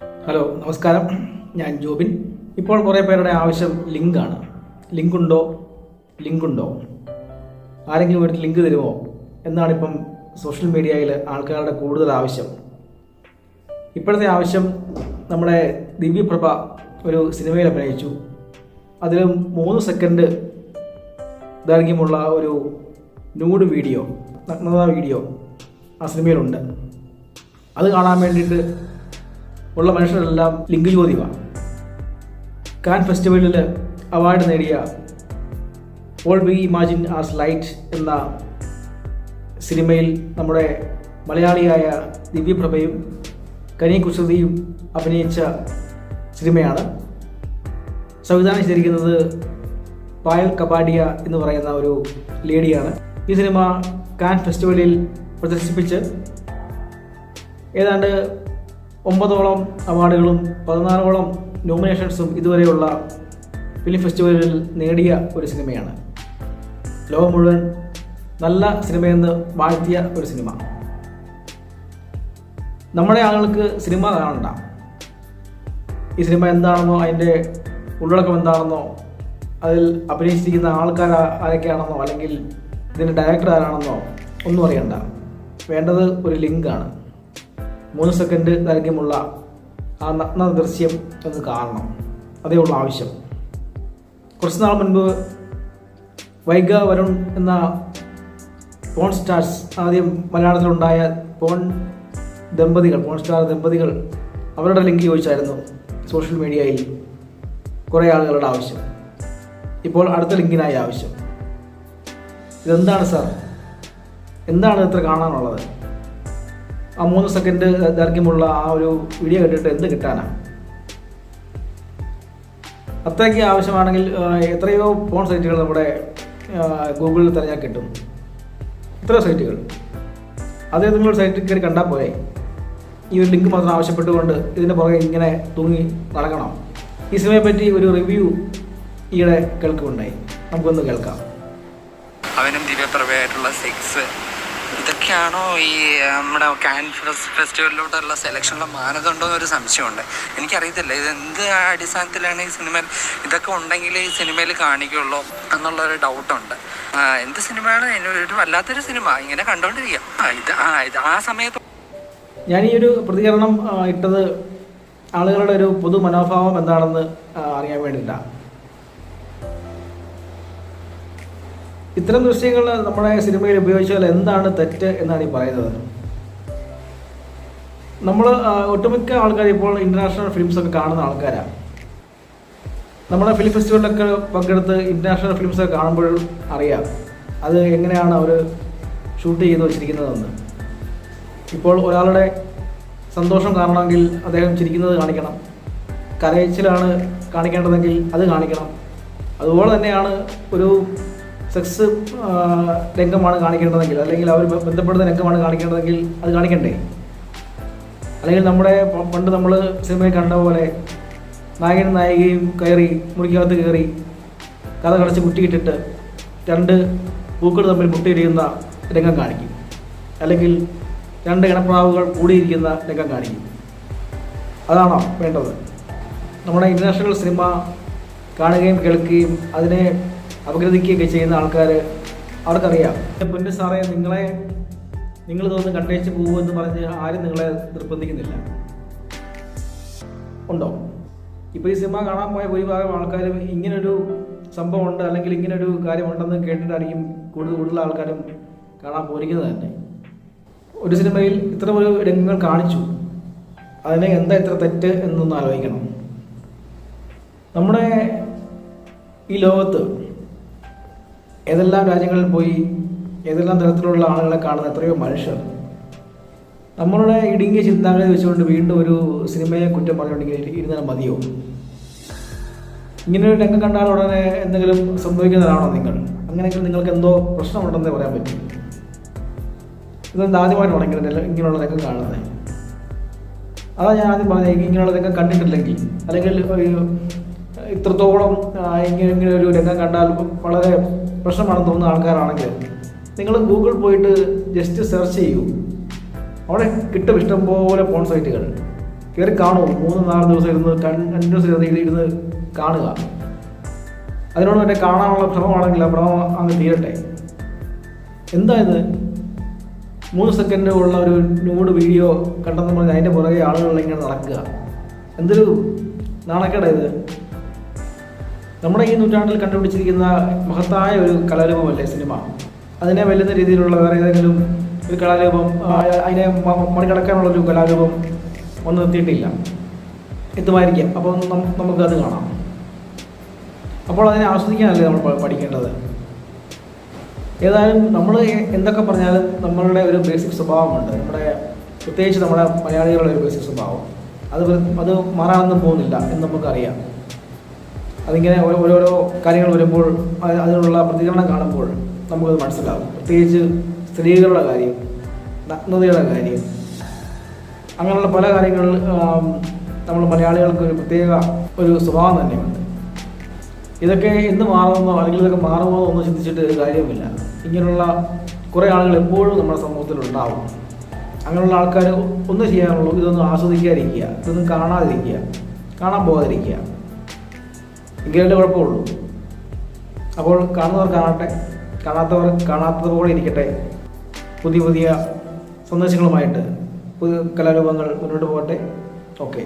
Hello നമസ്കാരം. ഞാൻ ജോബിൻ. ഇപ്പോൾ കുറേ പേരുടെ ആവശ്യം ലിങ്കാണ് ലിങ്കുണ്ടോ ലിങ്കുണ്ടോ ആരെങ്കിലും ഒരു ലിങ്ക് തരുമോ? എന്നാണ് ഇപ്പം സോഷ്യൽ മീഡിയയിൽ ആൾക്കാരുടെ കൂടുതൽ ആവശ്യം. ഇപ്പോഴത്തെ ആവശ്യം നമ്മുടെ ദിവ്യപ്രഭ ഒരു സിനിമയിൽ അഭിനയിച്ചു. അതിൽ മൂന്ന് സെക്കൻഡ് ദൈർഘ്യമുള്ള ഒരു ന്യൂഡ് വീഡിയോ നഗ്നത വീഡിയോ ആ സിനിമയിലുണ്ട് അത് കാണാൻ വേണ്ടിയിട്ട് ഉള്ള മനുഷ്യരെല്ലാം ചോദ്യവ കാൻ ഫെസ്റ്റിവലിൽ അവാർഡ് നേടിയ all we imagine as light എന്ന സിനിമയിൽ നമ്മുടെ മലയാളിയായ ദിവ്യപ്രഭയും കനി കുസൃതിയും അഭിനയിച്ച സിനിമയാണ്. സംവിധാനം ചെയ്തിരിക്കുന്നത് പായൽ കപാഡിയ എന്ന് പറയുന്ന ഒരു ലേഡിയാണ്. ഈ സിനിമ കാൻ ഫെസ്റ്റിവലിൽ പ്രദർശിപ്പിച്ച് ഏതാണ്ട് ഒമ്പതോളം അവാർഡുകളും പതിനാലോളം നോമിനേഷൻസും ഇതുവരെയുള്ള ഫിലിം ഫെസ്റ്റിവലിൽ നേടിയ ഒരു സിനിമയാണ്. ലോകം മുഴുവൻ നല്ല സിനിമയെന്ന് വാഴ്ത്തിയ ഒരു സിനിമ. നമ്മുടെ ആളുകൾക്ക് സിനിമ കാണണ്ട. ഈ സിനിമ എന്താണെന്നോ അതിന്റെ ഉള്ളടക്കം എന്താണെന്നോ അതിൽ അഭിനയിച്ചിരിക്കുന്ന ആൾക്കാർ ആരൊക്കെയാണെന്നോ അല്ലെങ്കിൽ ഇതിന്റെ ഡയറക്ടർ ആരാണെന്നോ ഒന്നും അറിയണ്ട. വേണ്ടത് ഒരു ലിങ്കാണ്. മൂന്ന് സെക്കൻഡ് ദൈർഘ്യമുള്ള ആ നഗ്ന ദൃശ്യം ഒന്ന് കാണണം. അതേ ഉള്ള ആവശ്യം. കുറച്ച് നാൾ മുൻപ് വൈഗ വരുൺ എന്ന പോൺ സ്റ്റാർസ് ആദ്യം മലയാളത്തിലുണ്ടായ പോൺ ദമ്പതികൾ പോൺ സ്റ്റാർ ദമ്പതികൾ അവരുടെ ലിങ്ക് ചോദിച്ചായിരുന്നു സോഷ്യൽ മീഡിയയിൽ കുറേ ആളുകളുടെ ആവശ്യം. ഇപ്പോൾ അടുത്ത ലിങ്കിനായി ആവശ്യം. ഇതെന്താണ് സാർ എന്താണ് ഇത്ര കാണാനുള്ളത്? ആ മൂന്ന് സെക്കൻഡ് ദൈർഘ്യമുള്ള ആ ഒരു വീഡിയോ കണ്ടിട്ട് എന്ത് കിട്ടാനാണ് അത്രയ്ക്ക് ആവശ്യമാണെങ്കിൽ എത്രയോ ഫോൺ സൈറ്റുകൾ നമ്മുടെ ഗൂഗിളിൽ തിരഞ്ഞാൽ കിട്ടും. എത്രയോ സൈറ്റുകൾ അതേ നിങ്ങൾ സൈറ്റിൽ കയറി കണ്ടാൽ പോയേ ഈ ഒരു ലിങ്ക് മാത്രം ആവശ്യപ്പെട്ടുകൊണ്ട് ഇതിന്റെ പുറകെ ഇങ്ങനെ തൂങ്ങി നടക്കണം. ഈ സിനിമയെ പറ്റി ഒരു റിവ്യൂ ഈയിടെ കേൾക്കുന്നുണ്ടായി. നമുക്കൊന്ന് കേൾക്കാം. അവനും ദിവ്യപ്രഭയായിട്ടുള്ള സെക്സ് ഇതൊക്കെയാണോ ഈ നമ്മുടെ കാൻ ഫെസ്റ്റിവലിലോട്ടുള്ള സെലക്ഷനിലെ മാനദണ്ഡം എന്നൊരു സംശയമുണ്ട്. എനിക്കറിയത്തില്ല ഇത് എന്ത് അടിസ്ഥാനത്തിലാണ് ഈ സിനിമയിൽ ഇതൊക്കെ ഉണ്ടെങ്കിൽ ഈ സിനിമയിൽ കാണിക്കുള്ളൂ എന്നുള്ളൊരു ഡൗട്ടുണ്ട് എന്ത് സിനിമയാണ് ഒരു വല്ലാത്തൊരു സിനിമ ഇങ്ങനെ കണ്ടോണ്ടിരിക്കുക ആ, ഇത് ആ ഇത് ആ സമയത്ത് ഞാൻ ഈ ഒരു പ്രതികരണം ഇട്ടത് ആളുകളുടെ ഒരു പൊതു മനോഭാവം എന്താണെന്ന് അറിയാൻ വേണ്ടിയിട്ടാണ്. ഇത്തരം ദൃശ്യങ്ങൾ നമ്മുടെ സിനിമയിൽ ഉപയോഗിച്ചാൽ എന്താണ് തെറ്റ് എന്നാണ് ഈ പറയുന്നത്. നമ്മൾ ഒട്ടുമിക്ക ആൾക്കാർ ഇപ്പോൾ ഇന്റർനാഷണൽ ഫിലിംസ് ഒക്കെ കാണുന്ന ആൾക്കാരാണ്. നമ്മുടെ ഫിലിം ഫെസ്റ്റിവലിലൊക്കെ പങ്കെടുത്ത് ഇന്റർനാഷണൽ ഫിലിംസ് ഒക്കെ കാണുമ്പോഴും അറിയാം അത് എങ്ങനെയാണ് അവർ ഷൂട്ട് ചെയ്ത് വെച്ചിരിക്കുന്നതെന്ന്. ഇപ്പോൾ ഒരാളുടെ സന്തോഷം കാണണമെങ്കിൽ അദ്ദേഹം ചിരിക്കുന്നത് കാണിക്കണം. കരയിച്ചിലാണ് കാണിക്കേണ്ടതെങ്കിൽ അത് കാണിക്കണം. അതുപോലെ തന്നെയാണ് ഒരു സെക്സ് രംഗമാണ് കാണിക്കേണ്ടതെങ്കിൽ അല്ലെങ്കിൽ അവർ ബന്ധപ്പെടുന്ന രംഗമാണ് കാണിക്കേണ്ടതെങ്കിൽ അത് കാണിക്കണ്ടേ? അല്ലെങ്കിൽ നമ്മുടെ പണ്ട് നമ്മൾ സിനിമയിൽ കണ്ട പോലെ നായകനും നായികയും കയറി മുറിക്കകത്ത് കയറി കഥ കടച്ച് കുറ്റിയിട്ടിട്ട് രണ്ട് പൂക്കൾ തമ്മിൽ മുട്ടിയിരിക്കുന്ന രംഗം കാണിക്കും. അല്ലെങ്കിൽ രണ്ട് ഇണപ്രാവുകൾ കൂടിയിരിക്കുന്ന രംഗം കാണിക്കും. അതാണോ വേണ്ടത്? നമ്മുടെ ഇന്റർനാഷണൽ സിനിമ കാണുകയും കേൾക്കുകയും അതിനെ അപഗ്രഥിക്കുകയൊക്കെ ചെയ്യുന്ന ആൾക്കാർ അവർക്കറിയാം. പൊന്നു സാറേ നിങ്ങളെ നിങ്ങൾ തോന്നുന്നു കണ്ടേച്ച് പോകുമെന്ന് പറഞ്ഞ് ആരും നിങ്ങളെ നിർബന്ധിക്കുന്നില്ല. ഉണ്ടോ? ഇപ്പോൾ ഈ സിനിമ കാണാൻ പോയ ഭൂരിഭാഗം ആൾക്കാരും ഇങ്ങനൊരു സംഭവം ഉണ്ട് അല്ലെങ്കിൽ ഇങ്ങനൊരു കാര്യമുണ്ടെന്ന് കേട്ടിട്ടായിരിക്കും കൂടുതൽ കൂടുതൽ ആൾക്കാരും കാണാൻ പോയിരിക്കുന്നത് തന്നെ. ഒരു സിനിമയിൽ ഇത്ര ഒരു രംഗങ്ങൾ കാണിച്ചു. അതിനെ എന്താ ഇത്ര തെറ്റ് എന്നൊന്ന് ആലോചിക്കണം. നമ്മുടെ ഈ ലോകത്ത് ഏതെല്ലാം രാജ്യങ്ങളിൽ പോയി ഏതെല്ലാം തരത്തിലുള്ള ആളുകളെ കാണുന്ന എത്രയോ മനുഷ്യർ. നമ്മളുടെ ഇടുങ്ങിയ ചിന്താഗതി വെച്ചുകൊണ്ട് വീണ്ടും ഒരു സിനിമയെ കുറ്റം പറഞ്ഞുകൊണ്ടെങ്കിൽ ഇരുന്നാൽ മതിയോ? ഇങ്ങനെ ഒരു രംഗം കണ്ടാൽ ഉടനെ എന്തെങ്കിലും സംഭവിക്കുന്നതാണോ നിങ്ങൾ? അങ്ങനെയെങ്കിൽ നിങ്ങൾക്ക് എന്തോ പ്രശ്നമുണ്ടെന്നേ പറയാൻ പറ്റും. ഇതെന്താ ആദ്യമായിട്ടാണ് ഇങ്ങനെ ഇങ്ങനെയുള്ള രംഗം കാണുന്നത്? അതാ ഞാൻ ആദ്യം പറഞ്ഞത് ഇങ്ങനെയുള്ള രംഗം കണ്ടിട്ടില്ലെങ്കിൽ അല്ലെങ്കിൽ ഇത്രത്തോളം ഇങ്ങനെ ഇങ്ങനെ ഒരു രംഗം കണ്ടാൽ വളരെ പ്രശ്നമാണെന്ന് തോന്നുന്ന ആൾക്കാരാണെങ്കിൽ നിങ്ങൾ ഗൂഗിൾ പോയിട്ട് ജസ്റ്റ് സെർച്ച് ചെയ്യൂ. അവിടെ കിട്ടും ഇഷ്ടം പോലെ പോൺ സൈറ്റുകൾ കയറി കാണൂ. മൂന്ന് നാല് ദിവസം ഇരുന്ന് കണ്ടിന്യൂസ് ഇരുന്ന് കാണുക. അതിനോട് മറ്റേ കാണാനുള്ള ഭ്രമമാണെങ്കിൽ ആ ഭ്രമം അങ്ങ് തീരട്ടെ. എന്താ ഇത്? മൂന്ന് സെക്കൻഡ് ഉള്ള ഒരു ന്യൂഡ് വീഡിയോ കണ്ടെന്ന് പറഞ്ഞ് അതിന്റെ പുറകെ ആളുകൾ ഇങ്ങനെ നടക്കുക. എന്തൊരു നാണക്കേടാ ഇത്? നമ്മുടെ ഈ നൂറ്റാണ്ടിൽ കണ്ടുപിടിച്ചിരിക്കുന്ന മഹത്തായ ഒരു കലാരൂപമല്ലേ സിനിമ? അതിനെ വെല്ലുന്ന രീതിയിലുള്ള വേറെ ഏതെങ്കിലും ഒരു കലാരൂപം അതിനെ മറികടക്കാനുള്ളൊരു കലാരൂപം ഒന്നും എത്തിയിട്ടില്ല എത്തുമായിരിക്കാം അപ്പോൾ നമുക്ക് അത് കാണാം. അപ്പോൾ അതിനെ ആസ്വദിക്കാനല്ലേ നമ്മൾ പഠിക്കേണ്ടത്? ഏതായാലും നമ്മൾ എന്തൊക്കെ പറഞ്ഞാലും നമ്മളുടെ ഒരു ബേസിക് സ്വഭാവമുണ്ട്. നമ്മുടെ പ്രത്യേകിച്ച് നമ്മുടെ മലയാളികളുടെ ഒരു ബേസിക് സ്വഭാവം. അത് അത് മാറാനൊന്നും പോകുന്നില്ല എന്ന് നമുക്കറിയാം. അതിങ്ങനെ ഓരോ ഓരോരോ കാര്യങ്ങൾ വരുമ്പോൾ അത് അതിനുള്ള പ്രതികരണം കാണുമ്പോൾ നമുക്കത് മനസ്സിലാകും പ്രത്യേകിച്ച് സ്ത്രീകളുടെ കാര്യം നഗ്നതയുടെ കാര്യം. അങ്ങനെയുള്ള പല കാര്യങ്ങളിൽ നമ്മൾ മലയാളികൾക്ക് ഒരു പ്രത്യേക ഒരു സ്വഭാവം തന്നെയുണ്ട്. ഇതൊക്കെ എന്ന് മാറുമെന്നോ അല്ലെങ്കിൽ ഇതൊക്കെ മാറുമോ എന്നോ ചിന്തിച്ചിട്ട് കാര്യമില്ല ഇങ്ങനെയുള്ള കുറേ ആളുകൾ എപ്പോഴും നമ്മുടെ സമൂഹത്തിൽ ഉണ്ടാവും. അങ്ങനെയുള്ള ആൾക്കാർ ഒന്നും ചെയ്യാനുള്ളൂ. ഇതൊന്നും ആസ്വദിക്കാതിരിക്കുക. ഇതൊന്നും കാണാതിരിക്കുക. കാണാൻ പോകാതിരിക്കുക. എങ്കിലല്ലേ കുഴപ്പമുള്ളൂ. അപ്പോൾ കാണുന്നവർ കാണട്ടെ. കാണാത്തവർ കാണാത്തതുപോലെ ഇരിക്കട്ടെ. പുതിയ പുതിയ സന്ദേശങ്ങളുമായിട്ട് പുതിയ കലാരൂപങ്ങൾ മുന്നോട്ട് പോകട്ടെ. ഓക്കെ.